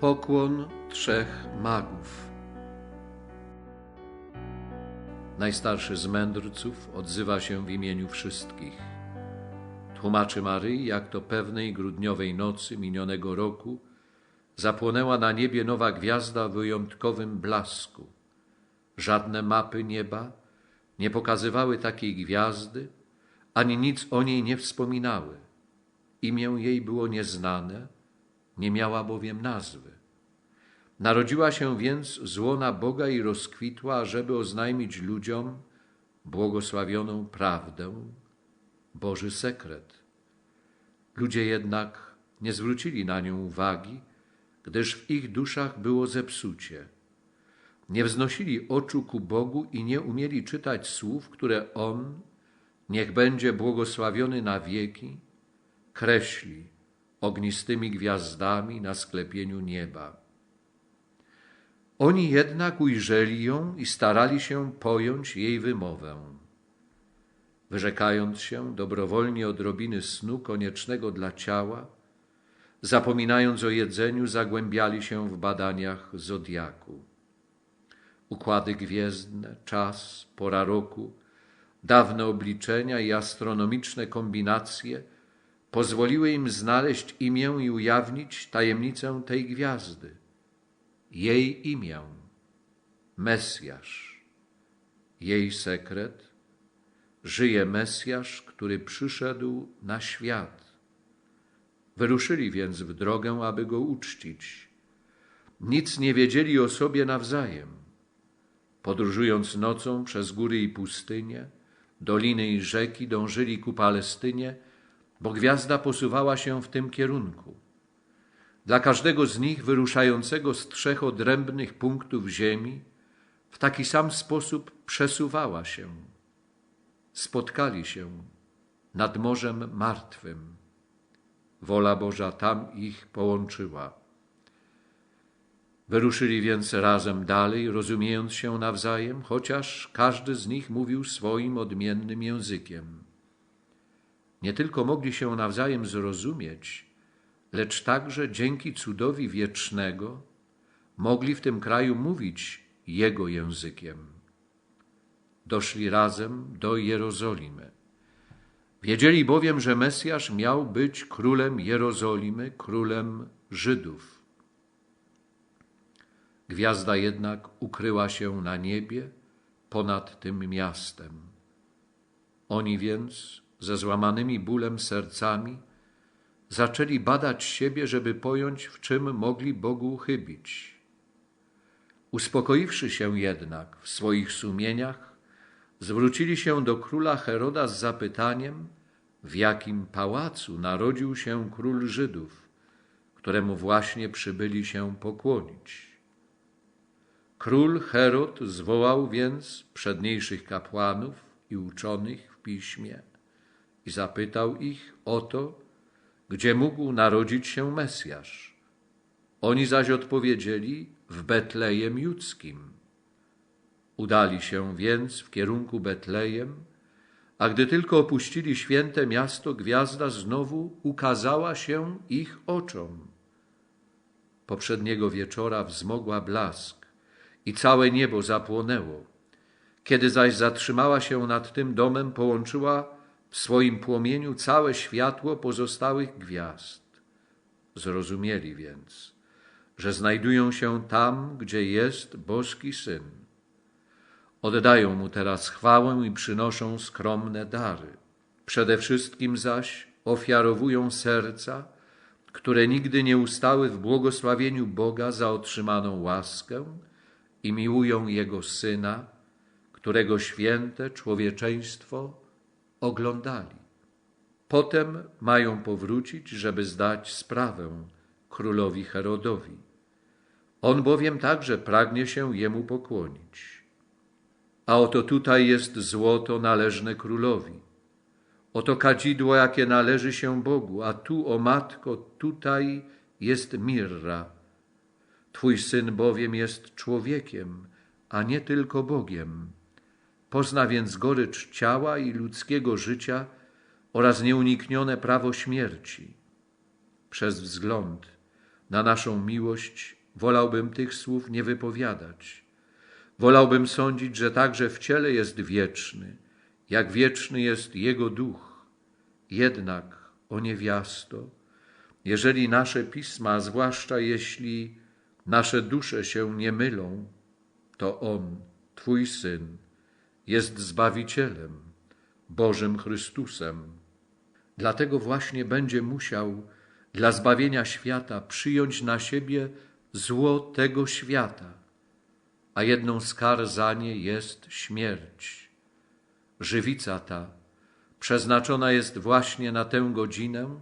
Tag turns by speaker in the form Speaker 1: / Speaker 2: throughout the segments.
Speaker 1: Pokłon trzech magów. Najstarszy z mędrców odzywa się w imieniu wszystkich. Tłumaczy Maryi, jak to pewnej grudniowej nocy minionego roku zapłonęła na niebie nowa gwiazda w wyjątkowym blasku. Żadne mapy nieba nie pokazywały takiej gwiazdy, ani nic o niej nie wspominały. Imię jej było nieznane, nie miała bowiem nazwy. Narodziła się więc z łona Boga i rozkwitła, żeby oznajmić ludziom błogosławioną prawdę, Boży sekret. Ludzie jednak nie zwrócili na nią uwagi, gdyż w ich duszach było zepsucie. Nie wznosili oczu ku Bogu i nie umieli czytać słów, które On, niech będzie błogosławiony na wieki, kreśli ognistymi gwiazdami na sklepieniu nieba. Oni jednak ujrzeli ją i starali się pojąć jej wymowę. Wyrzekając się dobrowolnie odrobiny snu koniecznego dla ciała, zapominając o jedzeniu, zagłębiali się w badaniach zodiaku. Układy gwiezdne, czas, pora roku, dawne obliczenia i astronomiczne kombinacje pozwoliły im znaleźć imię i ujawnić tajemnicę tej gwiazdy. Jej imię Mesjasz. Jej sekret żyje Mesjasz, który przyszedł na świat. Wyruszyli więc w drogę, aby go uczcić. Nic nie wiedzieli o sobie nawzajem. Podróżując nocą przez góry i pustynie, doliny i rzeki, dążyli ku Palestynie, bo gwiazda posuwała się w tym kierunku. Dla każdego z nich wyruszającego z trzech odrębnych punktów ziemi w taki sam sposób przesuwała się. Spotkali się nad Morzem Martwym. Wola Boża tam ich połączyła. Wyruszyli więc razem dalej, rozumiejąc się nawzajem, chociaż każdy z nich mówił swoim odmiennym językiem. Nie tylko mogli się nawzajem zrozumieć, lecz także dzięki cudowi wiecznego mogli w tym kraju mówić Jego językiem. Doszli razem do Jerozolimy. Wiedzieli bowiem, że Mesjasz miał być królem Jerozolimy, królem Żydów. Gwiazda jednak ukryła się na niebie ponad tym miastem. Oni więc, ze złamanymi bólem sercami, zaczęli badać siebie, żeby pojąć, w czym mogli Bogu chybić. Uspokoiwszy się jednak w swoich sumieniach, zwrócili się do króla Heroda z zapytaniem, w jakim pałacu narodził się król Żydów, któremu właśnie przybyli się pokłonić. Król Herod zwołał więc przedniejszych kapłanów i uczonych w piśmie i zapytał ich o to, gdzie mógł narodzić się Mesjasz. Oni zaś odpowiedzieli w Betlejem Judzkim. Udali się więc w kierunku Betlejem, a gdy tylko opuścili święte miasto, gwiazda znowu ukazała się ich oczom. Poprzedniego wieczora wzmogła blask i całe niebo zapłonęło. Kiedy zaś zatrzymała się nad tym domem, połączyła w swoim płomieniu całe światło pozostałych gwiazd. Zrozumieli więc, że znajdują się tam, gdzie jest boski Syn. Oddają Mu teraz chwałę i przynoszą skromne dary. Przede wszystkim zaś ofiarowują serca, które nigdy nie ustały w błogosławieniu Boga za otrzymaną łaskę i miłują Jego Syna, którego święte człowieczeństwo oglądali. Potem mają powrócić, żeby zdać sprawę królowi Herodowi. On bowiem także pragnie się jemu pokłonić. A oto tutaj jest złoto należne królowi. Oto kadzidło, jakie należy się Bogu, a tu, o matko, tutaj jest mirra. Twój syn bowiem jest człowiekiem, a nie tylko Bogiem. Pozna więc gorycz ciała i ludzkiego życia oraz nieuniknione prawo śmierci. Przez wzgląd na naszą miłość, wolałbym tych słów nie wypowiadać. Wolałbym sądzić, że także w ciele jest wieczny, jak wieczny jest Jego duch. Jednak, o niewiasto, jeżeli nasze pisma, zwłaszcza jeśli nasze dusze się nie mylą, to On, Twój Syn, jest Zbawicielem, Bożym Chrystusem. Dlatego właśnie będzie musiał dla zbawienia świata przyjąć na siebie zło tego świata, a jedną z kar za nie jest śmierć. Żywica ta przeznaczona jest właśnie na tę godzinę,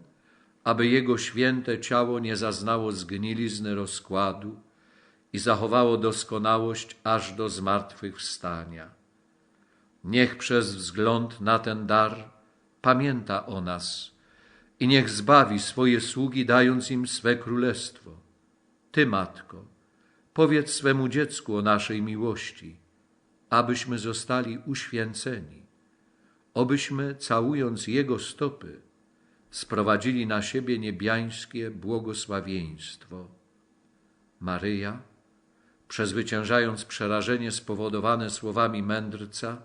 Speaker 1: aby Jego święte ciało nie zaznało zgnilizny rozkładu i zachowało doskonałość aż do zmartwychwstania. Niech przez wzgląd na ten dar pamięta o nas i niech zbawi swoje sługi, dając im swe królestwo. Ty, Matko, powiedz swemu dziecku o naszej miłości, abyśmy zostali uświęceni, obyśmy, całując Jego stopy, sprowadzili na siebie niebiańskie błogosławieństwo. Maryja, przezwyciężając przerażenie spowodowane słowami mędrca,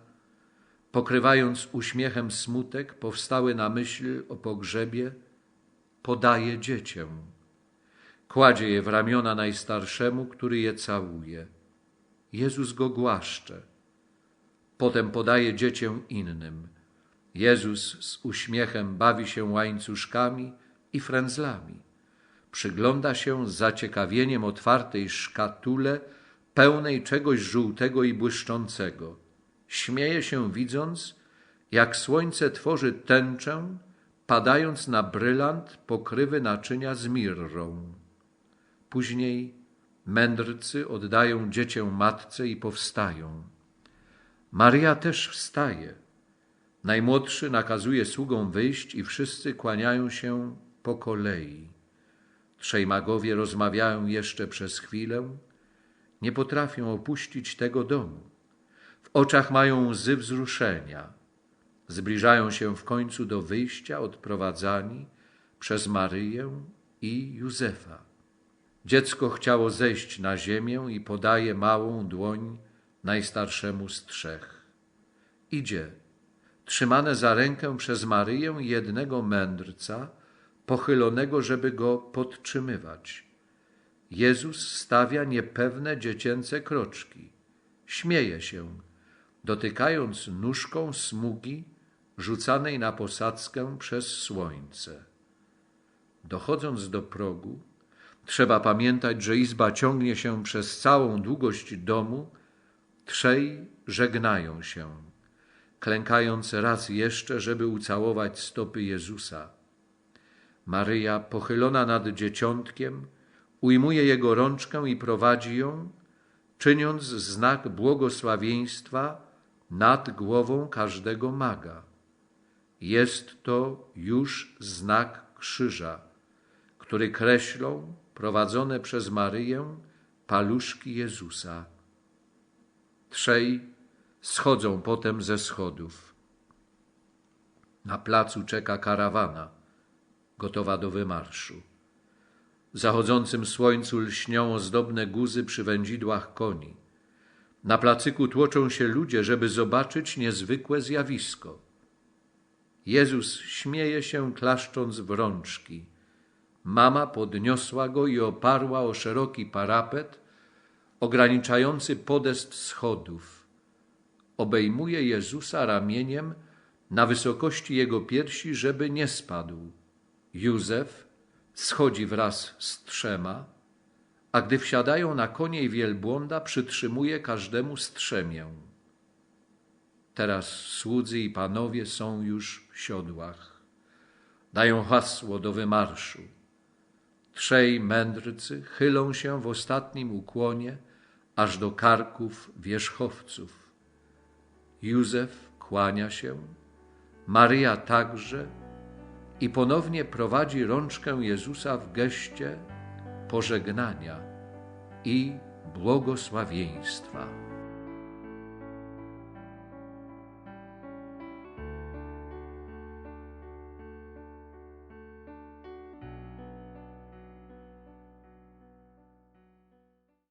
Speaker 1: pokrywając uśmiechem smutek powstały na myśl o pogrzebie, podaje dziecię. Kładzie je w ramiona najstarszemu, który je całuje. Jezus go głaszcze. Potem podaje dziecię innym. Jezus z uśmiechem bawi się łańcuszkami i frędzlami. Przygląda się z zaciekawieniem otwartej szkatule, pełnej czegoś żółtego i błyszczącego. Śmieje się, widząc, jak słońce tworzy tęczę, padając na brylant pokrywy naczynia z mirrą. Później mędrcy oddają dziecię matce i powstają. Maria też wstaje. Najmłodszy nakazuje sługom wyjść i wszyscy kłaniają się po kolei. Trzej magowie rozmawiają jeszcze przez chwilę, nie potrafią opuścić tego domu. W oczach mają łzy wzruszenia. Zbliżają się w końcu do wyjścia odprowadzani przez Maryję i Józefa. Dziecko chciało zejść na ziemię i podaje małą dłoń najstarszemu z trzech. Idzie, trzymane za rękę przez Maryję jednego mędrca, pochylonego, żeby go podtrzymywać. Jezus stawia niepewne dziecięce kroczki. Śmieje się, dotykając nóżką smugi rzucanej na posadzkę przez słońce. Dochodząc do progu, trzeba pamiętać, że izba ciągnie się przez całą długość domu, trzej żegnają się, klękając raz jeszcze, żeby ucałować stopy Jezusa. Maryja, pochylona nad dzieciątkiem, ujmuje jego rączkę i prowadzi ją, czyniąc znak błogosławieństwa nad głową każdego maga. Jest to już znak krzyża, który kreślą prowadzone przez Maryję paluszki Jezusa. Trzej schodzą potem ze schodów. Na placu czeka karawana, gotowa do wymarszu. W zachodzącym słońcu lśnią ozdobne guzy przy wędzidłach koni. Na placyku tłoczą się ludzie, żeby zobaczyć niezwykłe zjawisko. Jezus śmieje się, klaszcząc w rączki. Mama podniosła go i oparła o szeroki parapet ograniczający podest schodów. Obejmuje Jezusa ramieniem na wysokości jego piersi, żeby nie spadł. Józef schodzi wraz z trzema, a gdy wsiadają na konie i wielbłąda, przytrzymuje każdemu strzemię. Teraz słudzy i panowie są już w siodłach. Dają hasło do wymarszu. Trzej mędrcy chylą się w ostatnim ukłonie aż do karków wierzchowców. Józef kłania się, Maryja także i ponownie prowadzi rączkę Jezusa w geście pożegnania i błogosławieństwa.